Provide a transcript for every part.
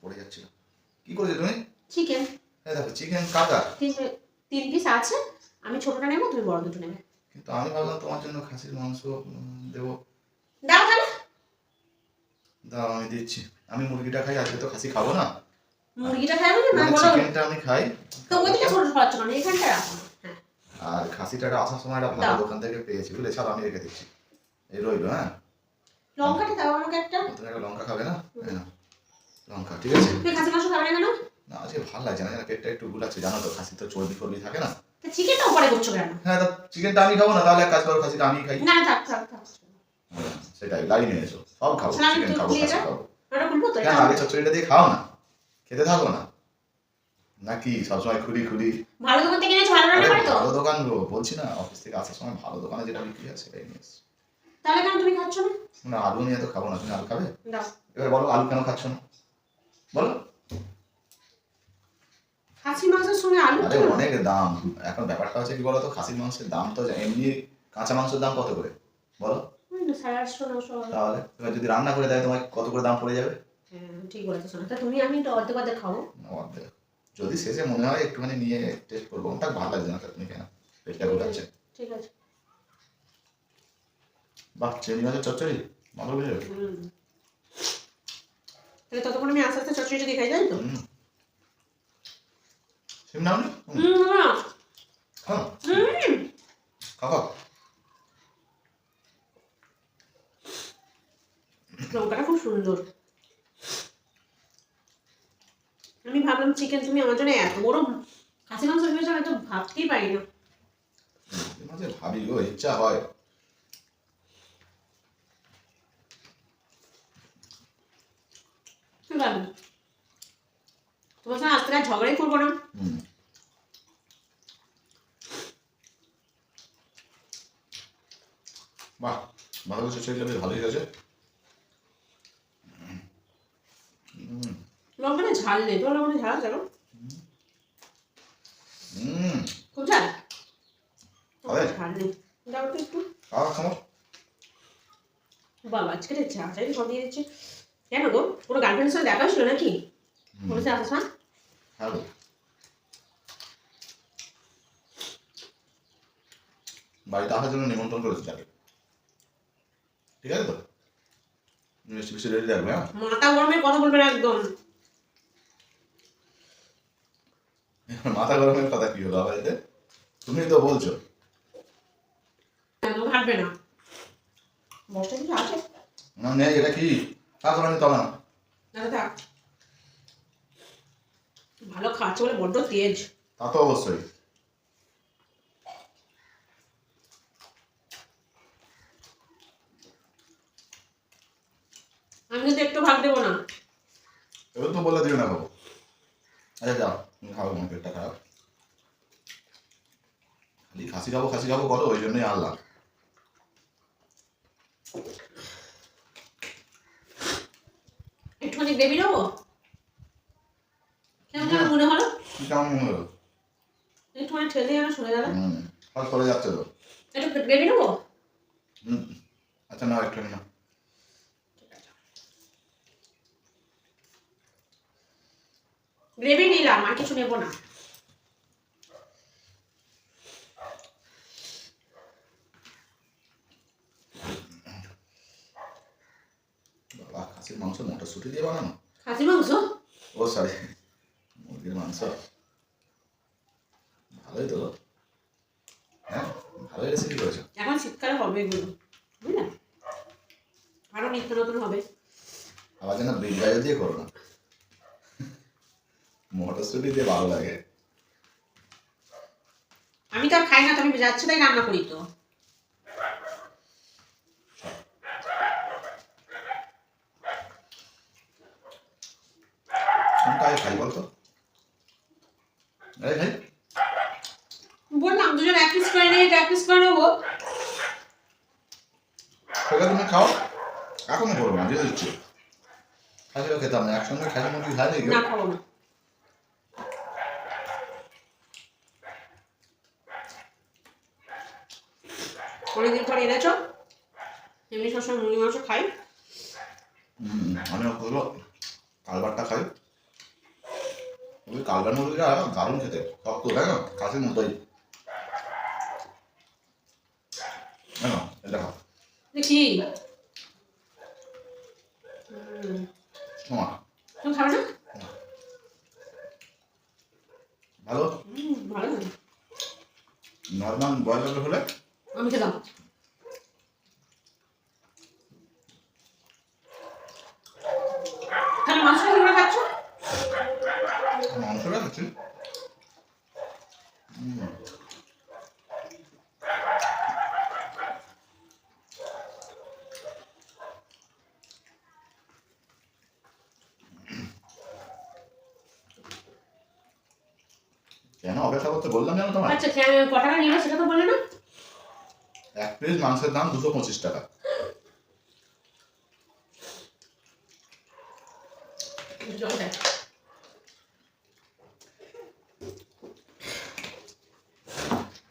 পড়ে কি করেছ তুমি চিকেন দেখো চিকেন কাটা তিন পিস আছে আমি ছোটটা তুমি বড় দুটো নেবে কিন্তু আমি ভাবলাম তোমার জন্য খাসির মাংস দেবো দাও তাহলে দাও আমি দিচ্ছি আমি মুরগিটা খাই আজকে তো খাসি খাব না মুরগিটা খাই না বলো চিকেনটা আমি খাই তো ওইদিকে ছোট পাচ্ছ না এখানটা রাখো আর খাসিটা একটা আসার সময় একটা ভালো দোকান থেকে পেয়েছি বুঝলে? ছাড়া আমি রেখে দিচ্ছি। এই রইল হ্যাঁ? লঙ্কাটা দাও আমাকে একটা। তুমি একটা লঙ্কা খাবে না? এই লঙ্কা ঠিক আছে? তুমি খাসি মাংস খাবে না কেন? না আজকে ভালো লাগছে না পেটটা একটু গুলাচ্ছে জানো তো খাসি তো চর্বি ফর্বি থাকে না? তো চিকেনটা উপরে করছ কেন? হ্যাঁ তো চিকেনটা আমি খাব না তাহলে এক কাজ করো খাসিটা আমি খাই। না থাক থাক থাক। হ্যাঁ, সেটাই লাইনে এসো সব খাব আমি চিকেন খাব খাসি আগে চচ্চড়িটা দিয়ে খাও না? খেতে থাকো না? নাকি সবসময় খুলি খুলি? ভালো দোকান থেকে এনেছো ভালো রান্না করে তো ভালো দোকান গো বলছি না অফিস থেকে আসার সময় ভালো দোকানে যেটা বিক্রি হয় সেটাই নিয়ে এসছি। তাহলে কেন তুমি খাচ্ছ না? না আলু নিয়ে তো খাব না তুমি আলু খাবে? দাও। এবার বলো আলু কেন খাচ্ছ না? বলো। খাসি মাংসের সঙ্গে আলু আরে অনেক দাম এখন ব্যাপারটা হচ্ছে কি বলো তো খাসির মাংসের দাম তো এমনি কাঁচা মাংসের দাম কত করে? বলো। না, তাহলে এবার যদি রান্না করে দেয় তোমায় কত করে দাম পড়ে যাবে? হ্যাঁ ঠিক বলেছ শোনা। তুমি আমি তো অর্ধেক অর্ধেক খাব। অর্ধেক। যদি শেষে মনে হয় একটুখানি নিয়ে টেস্ট করব ওটা ভালো লাগছে না তুমি কেন? পেটটা ঠিক আছে। বাহ চিংড়ি মাছের চচ্চড়ি? ভালো বুঝলো? তাহলে ততক্ষণ আমি আস্তে আস্তে দেখাই যাই তো? সিম নাও নি? খাও। লঙ্কাটা খুব সুন্দর আমি ভাবলাম চিকেন তুমি আমার জন্য এত বড় খাসি মাংস ভেবেছো আমি তো ভাবতেই পারি না ভাবি গো ইচ্ছা হয়। আছে তোমার সঙ্গে আজকে আর ঝগড়াই করব না। বাহ ভালো বেশ ভালোই হয়েছে হুম লঙ্কাটা ঝাল নেই। তোমার লঙ্কাটা ঝাল কেন হুম। খুব ঝাল? হবে? ঝাল নেই। দাও তো একটু। বাবা আজকে চা চাই সব দিয়ে দিচ্ছে। কেন গো? কোনো গার্লফ্রেন্ডের সঙ্গে দেখা ছিল নাকি? বলেছে আসার সময় হ্যাঁ গো। বাড়িতে আসার জন্য নিমন্ত্রণ করেছে ঠিক আছে তো? রেডি রাখবে হ্যাঁ? মাথা গরমের কথা বলবে না একদম। মাথা গরমের কথা কি হলো বাড়িতে তুমি তো বলছো। একদম হাঁটবে না। বসটা কিছু আছে? না নেই এটা কি? আমি না। না থাক। ভালো খাচ্ছে বলে বড্ড তেজ। তা তো অবশ্যই। আমি কিন্তু একটু ভাগ দেবো না। এবার তো বলে দিও না বাবু। আচ্ছা যাও তুমি আমার পেটটা খারাপ। খালি খাসি খাব খাসি খাব করো ওই জন্যই আনলাম। একটুখানি গ্রেভি নেব? কেমন যেন মনে হলো? কি কেমন মনে হলো? একটুখানি ঠেলে যেন সরে গেল। হুম সব যাচ্ছে তো। একটু গ্রেভি নেব? হুম আচ্ছা নাও না গ্রেভি নিলাম আর কিছু নেব না। খাসির মাংস মটরশুঁটি দিয়ে বানানো? খাসি মাংস? ও সরি মুরগির মাংস। ভালোই তো। হ্যাঁ ভালোই রেসিপি করেছ। এখন শীতকালে হবে এগুলো বুঝলে? আরও নিত্য নতুন হবে। আবার যেন গাজর দিয়ে করো না। মটরশুঁটি দিয়ে ভালো লাগে। আমি তো খাই না তো আমি যাচ্ছি তাই রান্না করি তো। কোনটা খাই বলতো? আরে খাই। বললাম দুজন করে নিয়ে করে নেব। সেটা তুমি খাও। এখনও করব না দিয়ে দিচ্ছি খেতাম না একসঙ্গে খাসি মুরগি খাই না। অনেকদিন পরে এনেছো? এমনি সবসময় মুরগি মাংস খাই। আমি হলো কালবারটা খাই। ওই কালবার মুরগিটা দারুণ খেতে শক্ত তাই না কাছের মতোই দেখি। তুমি খাবে না? ভালো? নর্মাল হলে আমি খেলাম মাংসটা খাচ্ছি? কেন অপেক্ষা করতে বললাম জানো তোমার আচ্ছা কে- ক টাকা নিল সেটা তো বলে না? এক পিস মাংসের দাম দুশো পঁচিশ টাকা।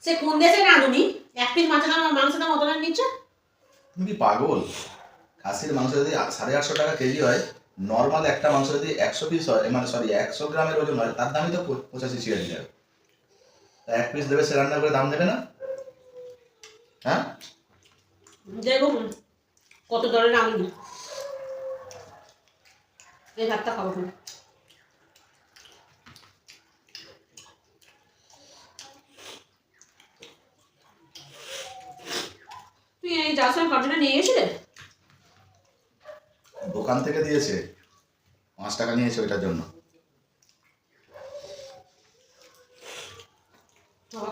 সে কোন দেশে রাঁধুনি এক পিস মাছের দাম মাংসের দাম অত নিচ্ছে? তুমি কি পাগল? খাসির মাংস যদি সাড়ে আটশো টাকা কেজি হয় নর্মাল একটা মাংস যদি একশো পিস হয় মানে সরি একশো গ্রামের ওজন হয় তার দামই তো পঁচাশি ছিয়াশি টাকা। এক পিস দেবে সে রান্না করে দাম দেবে না? হ্যাঁ? কত রাঁধুনি এই ভাতটা খাব তুই এই যার সময় কন্টেনার নিয়ে দোকান থেকে দিয়েছে। পাঁচ টাকা নিয়েছে ওইটার জন্য।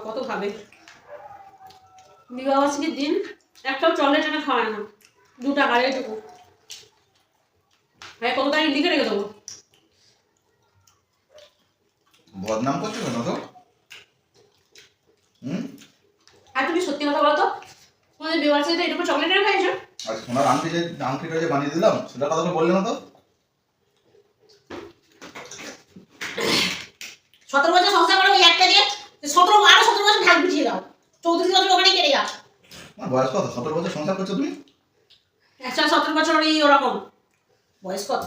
কত খাবে বিবাহবার্ষিকীর দিন। একটাও চকলেট টানা খাওয়ায় না। দু টাকা এইটুকু। হ্যাঁ কত তারিখ লিখে রেখে দেবো? বদনাম করছ কেন তো? হুম? আর তুমি সত্যি কথা বলো তো। তোমাদের বিবাহবার্ষিকীতে এটুকু চকলেট এনে খাইছো? আর সোনার আংটি যে আংটিটা যে বানিয়ে দিলাম সেটা কথা তো বললে না তো? সতেরো বছর সংসার করে ওই একটা দিয়ে সতেরো আরও সতেরো বছর ঢাক বিছিয়ে দাও। চৌত্রিশ বছর ওখানে কেটে যা আমার বয়স কত? সতেরো বছর সংসার করছ তুমি? একশো সতেরো বছর ওই ওরকম। বয়স কত?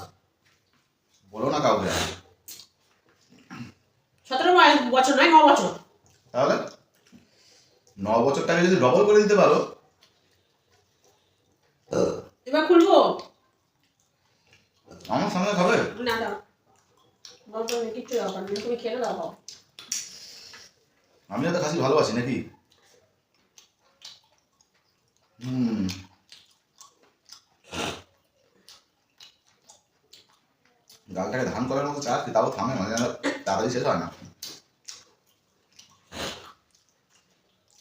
বলো না কাউকে। সতেরো বছর নয় ন বছর। তাহলে? ন বছরটাকে যদি ডবল করে দিতে পারো। এবার খুলবো? আমার সামনে খাবে? না দাও কিচ্ছু দরকার তুমি খেলে দাও আমি তো খাসি ভালোবাসি নাকি? হুম। গালটাকে ধান করার মতো চাচ্ছি তাও থামে? মাঝে তাড়াতাড়ি শেষ হয় না।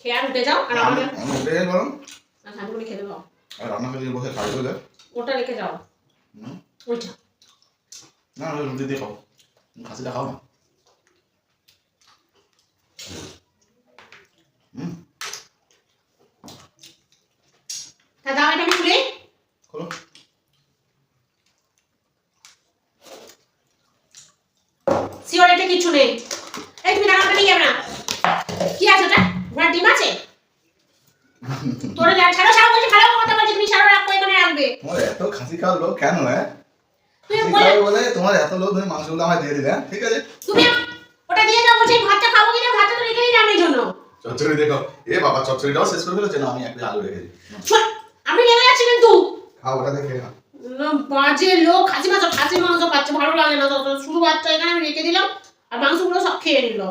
খেয়ে আর উঠে যাও আর আমি উঠে যাই বরং। আর হাঁটুকুনি খেতে আর রান্না করে বসে খাই বলে? ওটা রেখে যাও। ওইটা না রুটি দিয়ে খাও খাসিটা খাও না। হুম। তা দাও এটা আমি খুলে। খোলো। শিওর এটা কিছু নেই। এই তুমি টাকাটা নিয়ে যাবে না। কি আছে ওটা? ঘোড়ার ডিম আছে? তোরা যা ছাড়ো ছাড়ো বলছি ভালো কথা বলছি তুমি ছাড়ো রাখো এখানে রাখবে। তোমার এত খাসি খাওয়ার লোক কেন হ্যাঁ? বলে তোমার এত লোক তুমি মাংসগুলো আমায় দিয়ে দিলে হ্যাঁ? ঠিক আছে? তুমি ওটা দিয়ে দাও বলছি ভাতটা খাব কিনা ভাতটা তো জন্য। চচ্চড়ি দেখো। এ বাবা চচ্চড়িটাও শেষ করে ফেলেছে না আমি একটা আলু রেখেছি ছুট, আমি রেগে যাচ্ছি কিন্তু খাও ওটা দেখে না। বাজে লোক, খাসি মাংস খাসি মাংস পাচ্ছে ভালো লাগে না। শুধু বাচ্চা এখানে আমি রেখে দিলাম, আর মাংসগুলো সব খেয়ে নিল।